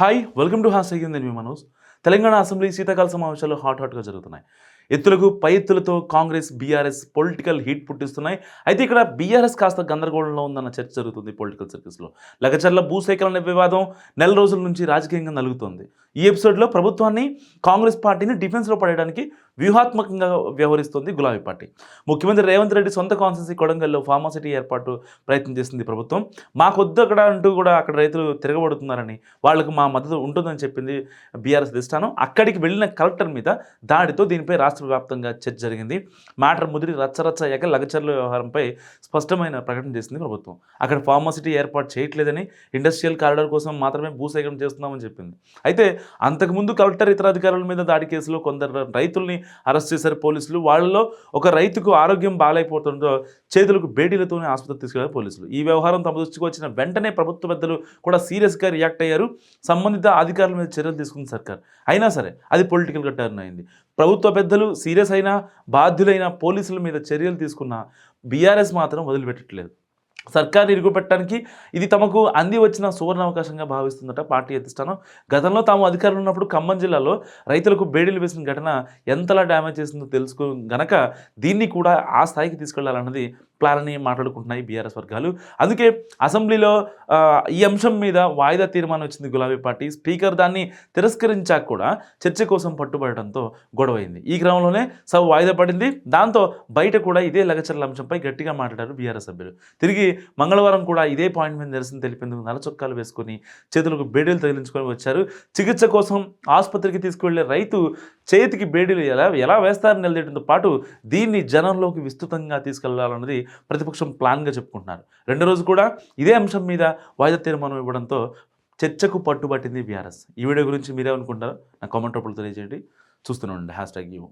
Hi welcome to has అయ్యింది మీ Manoj. Telangana assembly శీతాకాల సమావేశాలు హాట్ హాట్గా జరుగుతున్నాయి. ఎత్తులకు పై ఎత్తులతో కాంగ్రెస్ బీఆర్ఎస్ పొలిటికల్ హీట్ పుట్టిస్తున్నాయి. అయితే ఇక్కడ బీఆర్ఎస్ కాస్త గందరగోళంలో ఉందన్న చర్చ జరుగుతుంది పొలిటికల్ సర్కిల్స్లో. లగచర్ల భూసేకరణ వివాదం నెల రోజుల నుంచి రాజకీయంగా నలుగుతోంది. ఈ ఎపిసోడ్లో ప్రభుత్వాన్ని కాంగ్రెస్ పార్టీని డిఫెన్స్లో పడేయడానికి వ్యూహాత్మకంగా వ్యవహరిస్తుంది గులాబీ పార్టీ. ముఖ్యమంత్రి రేవంత్ రెడ్డి సొంత కాన్స్టెన్సీ కొడంగల్లో ఫార్మాసిటీ ఏర్పాటు ప్రయత్నం చేసింది ప్రభుత్వం. మాకొద్దు అక్కడ అంటూ కూడా అక్కడ రైతులు తిరగబడుతున్నారని వాళ్ళకు మా మద్దతు ఉంటుందని చెప్పింది బీఆర్ఎస్ అధిష్టానం. అక్కడికి వెళ్ళిన కలెక్టర్ మీద దాడితో దీనిపై రాష్ట్ర వ్యాప్తంగా చర్చ జరిగింది. మ్యాటర్ ముదిరి రచ్చరచ్చ అయ్యాక లగచర్ల వ్యవహారంపై స్పష్టమైన ప్రకటన చేసింది ప్రభుత్వం. అక్కడ ఫార్మాసిటీ ఏర్పాటు చేయట్లేదని ఇండస్ట్రియల్ కారిడార్ కోసం మాత్రమే భూసేకరణ చేస్తున్నామని చెప్పింది. అయితే అంతకుముందు కలెక్టర్ ఇతర అధికారుల మీద దాడి కేసులో కొందరు రైతుల్ని అరెస్ట్ చేశారు. పోలీసులు వాళ్ళలో ఒక రైతుకు ఆరోగ్యం బాగాలేకపోతుండో చేతులకు బేడీలతోనే ఆసుపత్రి తీసుకెళ్ళారు పోలీసులు. ఈ వ్యవహారం తమ దృష్టికి వచ్చిన వెంటనే ప్రభుత్వ పెద్దలు కూడా సీరియస్గా రియాక్ట్ అయ్యారు. సంబంధిత అధికారుల మీద చర్యలు తీసుకుంది సర్కార్. అయినా సరే అది పొలిటికల్గా టర్న్ అయింది. ప్రభుత్వ పెద్దలు సీరియస్ అయినా బాధ్యులైన పోలీసుల మీద చర్యలు తీసుకున్న బీఆర్ఎస్ మాత్రం వదిలిపెట్టట్లేదు. సర్కారు ఇరుగుపెట్టడానికి ఇది తమకు అంది వచ్చిన సువర్ణ అవకాశంగా భావిస్తుందట పార్టీ అధిష్టానం. గతంలో తాము అధికారులు ఉన్నప్పుడు ఖమ్మం జిల్లాలో రైతులకు బేడీలు వేసిన ఘటన ఎంతలా డ్యామేజ్ చేసిందో తెలుసుకో గనక దీన్ని కూడా ఆ స్థాయికి తీసుకెళ్ళాలన్నది ప్లాన్ని మాట్లాడుకుంటున్నాయి బీఆర్ఎస్ వర్గాలు. అందుకే అసెంబ్లీలో ఈ అంశం మీద వాయిదా తీర్మానం వచ్చింది గులాబీ పార్టీ. స్పీకర్ దాన్ని తిరస్కరించాక కూడా చర్చ కోసం పట్టుబడటంతో గొడవైంది. ఈ క్రమంలోనే సభ వాయిదా పడింది. దాంతో బయట కూడా ఇదే లగచర్ల అంశంపై గట్టిగా మాట్లాడారు బీఆర్ఎస్ సభ్యులు. తిరిగి మంగళవారం కూడా ఇదే పాయింట్ మీద నిరసన తెలిపేందుకు నలచొక్కాలు చొక్కాలు వేసుకొని చేతులకు బేడీలు తగిలించుకొని వచ్చారు. చికిత్స కోసం ఆసుపత్రికి తీసుకువెళ్ళే రైతు చేతికి బేడీలు ఎలా ఎలా వేస్తారని నిలదీయడంతో పాటు దీన్ని జనంలోకి విస్తృతంగా తీసుకెళ్ళాలన్నది ప్రతిపక్షం ప్లాన్గా చెప్పుకుంటున్నారు. రెండో రోజు కూడా ఇదే అంశం మీద వాయిదా తీర్మానం ఇవ్వడంతో చర్చకు పట్టుబట్టింది బీఆర్ఎస్. ఈ వీడియో గురించి మీరేమనుకుంటారో నా కామెంట్ రూపంలో తెలియజేయండి. చూస్తూనే ఉండండి. Hashtag you.